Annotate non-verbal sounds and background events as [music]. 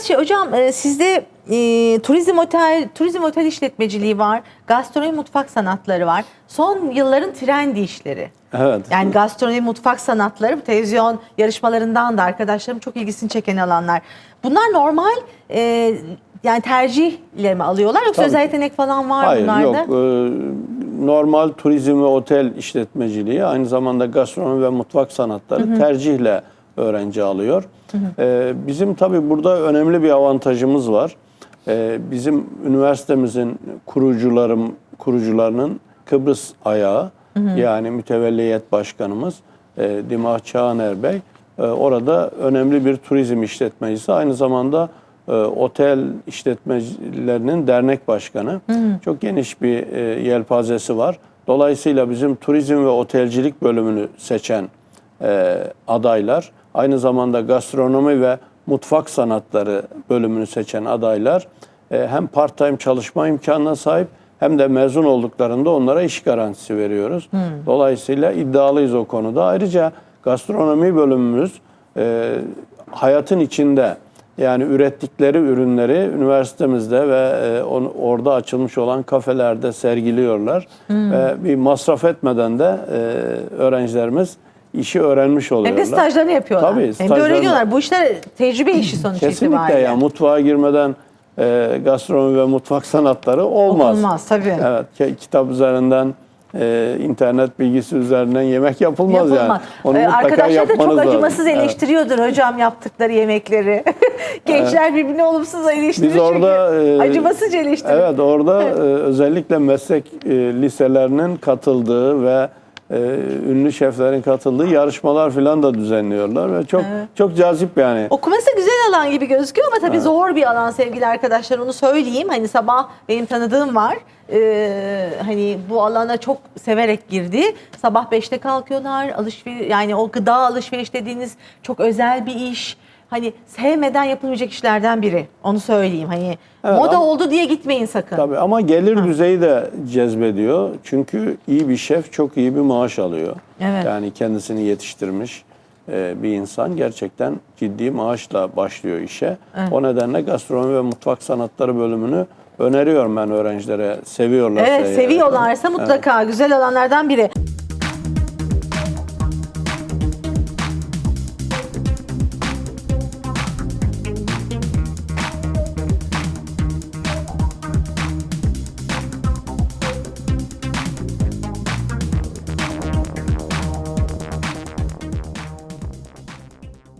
Biraz şey hocam e, sizde e, turizm otel turizm otel işletmeciliği var, gastronomi mutfak sanatları var. Son yılların trendi işleri. Evet. Yani gastronomi mutfak sanatları bu televizyon yarışmalarından da arkadaşlarım çok ilgisini çeken alanlar. Bunlar normal e, yani tercihle mi alıyorlar yoksa Tabii. özel yetenek falan var Hayır bunlarda? yok. Ee, normal turizm ve otel işletmeciliği aynı zamanda gastronomi ve mutfak sanatları tercihle öğrenci alıyor. Ee, bizim tabii burada önemli bir avantajımız var. Ee, bizim üniversitemizin kurucularım kurucularının Kıbrıs ayağı yani mütevelliyet başkanımız e, Dimah Çağaner Bey e, orada önemli bir turizm işletmecisi. Aynı zamanda e, otel işletmecilerinin dernek başkanı. Çok geniş bir e, yelpazesi var. Dolayısıyla bizim turizm ve otelcilik bölümünü seçen e, adaylar, aynı zamanda gastronomi ve mutfak sanatları bölümünü seçen adaylar e, hem part-time çalışma imkanına sahip hem de mezun olduklarında onlara iş garantisi veriyoruz. Dolayısıyla iddialıyız o konuda. Ayrıca gastronomi bölümümüz e, hayatın içinde yani ürettikleri ürünleri üniversitemizde ve e, onu, orada açılmış olan kafelerde sergiliyorlar. Ve bir masraf etmeden de e, öğrencilerimiz işi öğrenmiş Hem oluyorlar. de stajlarını yapıyorlar. Tabii, Hem de öğreniyorlar. Bu işler tecrübe işi sonuç Kesinlikle itibariyle. ya mutfağa girmeden e, gastronomi ve mutfak sanatları olmaz. Olmaz tabii. Evet, ki- kitap üzerinden, e, internet bilgisi üzerinden yemek yapılmaz, yani. Yapılmaz. Onu Ee, Arkadaşlar da çok lazım. acımasız Evet. eleştiriyordur hocam yaptıkları yemekleri. [laughs] Gençler birbirini olumsuz eleştiriyor Biz orada çünkü. e, Acımasızca eleştiriyor. Evet, orada [laughs] e, özellikle meslek e, liselerinin katıldığı ve e, ünlü şeflerin katıldığı yarışmalar falan da düzenliyorlar ve çok çok cazip yani. Okuması güzel alan gibi gözüküyor ama tabii zor bir alan sevgili arkadaşlar onu söyleyeyim. Hani sabah benim tanıdığım var. Ee, hani bu alana çok severek girdi. Sabah 5'te kalkıyorlar. Alışveriş yani o gıda alışveriş dediğiniz çok özel bir iş. Hani sevmeden yapılmayacak işlerden biri. Onu söyleyeyim. Hani Evet, moda ama- oldu diye gitmeyin sakın. Tabii ama gelir düzeyi de cezbediyor. Çünkü iyi bir şef çok iyi bir maaş alıyor. Evet. Yani kendisini yetiştirmiş e, bir insan gerçekten ciddi maaşla başlıyor işe. O nedenle gastronomi ve mutfak sanatları bölümünü öneriyorum ben öğrencilere. Seviyorlarsa. Evet seviyorlarsa mutlaka güzel alanlardan biri.